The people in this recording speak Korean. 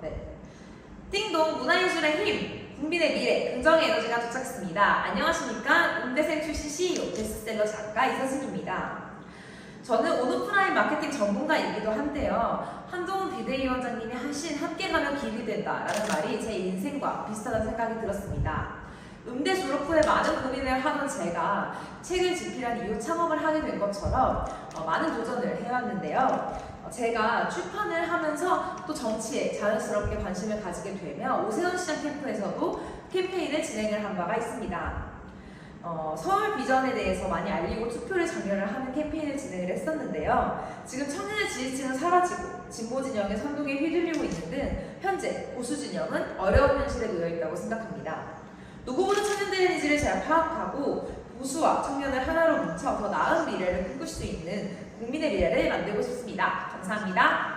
네. 띵동 문화예술의 힘, 국민의 미래, 긍정의 에너지가 도착했습니다. 안녕하십니까? 음대생 출신 CEO, 베스트셀러 작가 이서진입니다. 저는 온오프라인 마케팅 전문가이기도 한데요. 한동훈 비대위 원장님이 하신 함께 가면 길이 된다 라는 말이 제 인생과 비슷하다는 생각이 들었습니다. 음대 졸업 후에 많은 고민을 하던 제가 책을 집필한 이후 창업을 하게 된 것처럼 어, 많은 도전을 해왔는데요. 어, 제가 출판을 하면서 또 정치에 자연스럽게 관심을 가지게 되며 오세훈 시장 캠프에서도 캠페인을 진행을 한 바가 있습니다. 어, 서울 비전에 대해서 많이 알리고 투표를 장려를 하는 캠페인을 진행을 했었는데요. 지금 청년의 지지층은 사라지고 진보 진영의 선동에 휘둘리고 있는 등 현재 보수 진영은 어려운 현실에 놓여 있다고 생각합니다. 누구보다 청년들의 니즈를 잘 파악하고 보수와 청년을 하나로 뭉쳐 더 나은 미래를 꿈꿀 수 있는 국민의 미래를 만들고 싶습니다. 감사합니다.